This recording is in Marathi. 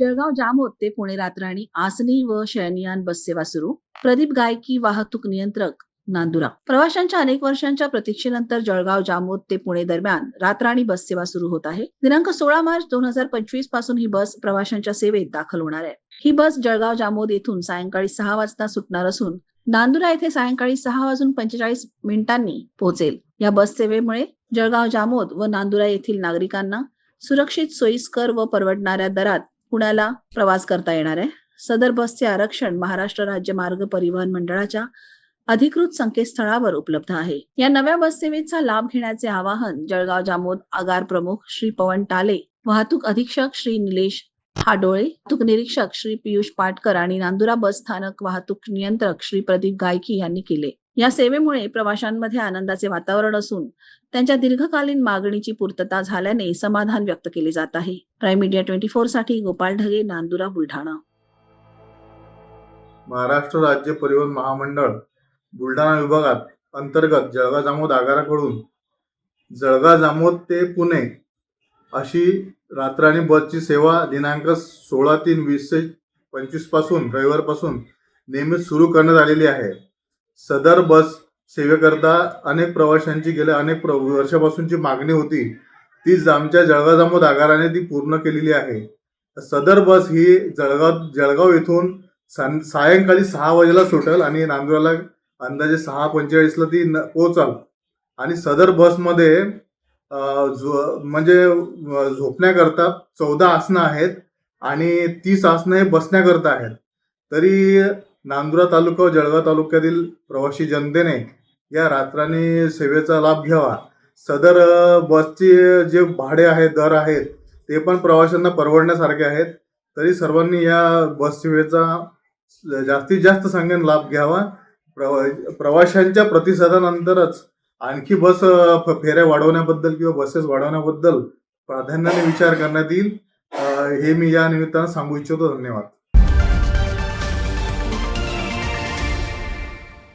जळगाव जामोद ते पुणे रात्राणी आसनी व शयनियान बस सेवा सुरू. प्रदीप गायकी वाहतूक नियंत्रक नांदुरा. प्रवाशांच्या अनेक वर्षांच्या प्रतीक्षेनंतर जळगाव जामोद ते पुणे दरम्यान रात्राणी बस सेवा सुरू होत आहे. दिनांक सोळा मार्च दोन हजार पंचवीसपासून ही बस प्रवाशांच्या सेवेत दाखल होणार आहे. ही बस जळगाव जामोद येथून सायंकाळी सहा वाजता सुटणार असून नांदुरा येथे सायंकाळी सहा वाजून पंचेचाळीस मिनिटांनी पोहोचेल. या बस सेवेमुळे जळगाव जामोद व नांदुरा येथील नागरिकांना सुरक्षित सोयीस्कर व परवडणाऱ्या दरात पुण्याला प्रवास करता येणार आहे. सदर बसचे आरक्षण महाराष्ट्र राज्य मार्ग परिवहन मंडळाच्या अधिकृत संकेतस्थळावर उपलब्ध आहे. या नव्या बस सेवेचा लाभ घेण्याचे आवाहन जळगाव जामोद आगार प्रमुख श्री पवन टाले वाहतूक अधीक्षक श्री निलेश हाडोळे वाहतूक निरीक्षक श्री पियुष पाटकर आणि नांदुरा बस स्थानक वाहतूक नियंत्रक श्री प्रदीप गायकी यांनी केले. या सेवेमुळे प्रवाशांमध्ये आनंदाचे वातावरण असून त्यांच्या दीर्घकालीन मागणीची पूर्तता झाल्याने समाधान व्यक्त केले जात आहे. प्राईम मीडिया ट्वेंटी फोरसाठी गोपाळ ढगे नांदुरा बुलढाणा. महाराष्ट्र राज्य परिवहन महामंडळ बुलढाणा विभागात अंतर्गत जळगाव जामोद आगाराकडून जळगाव जामोद ते पुणे अशी रात्राणी बसची सेवा दिनांक सोळा तीन वीसशे पंचवीसपासून रविवारपासून नियमित सुरू करण्यात आलेली आहे. सदर बस सेवेकरता अनेक प्रवाशांची गेल्या अनेक प्र वर्षापासूनची मागणी होती. तीच आमच्या जळगाव जामोद आगाराने ती पूर्ण केलेली आहे. सदर बस ही जळगाव जळगाव येथून सं सायंकाळी सहा वाजेला सुटेल आणि नांदुराला अंदाजे सहा पंचेचाळीसला ती न पोचाल आणि सदर बसमध्ये म्हणजे झोपण्याकरता चौदा आसनं आहेत आणि तीस आसनं हे बसण्याकरता आहेत. तरी नांदुरा तालुका व जळगाव तालुक्यातील प्रवासी जनतेने या रात्राने सेवेचा लाभ घ्यावा. सदर बसचे जे भाडे आहेत दर आहेत ते पण प्रवाशांना परवडण्यासारखे आहेत. तरी सर्वांनी या बस सेवेचा जास्तीत जास्त संख्येने लाभ घ्यावा. प्रवा प्रवाशांच्या प्रतिसादानंतरच आणखी बस फ- फेऱ्या वाढवण्याबद्दल किंवा बसेस वाढवण्याबद्दल प्राधान्याने विचार करण्यात येईल. हे मी या निमित्तानं सांगू इच्छितो. धन्यवाद.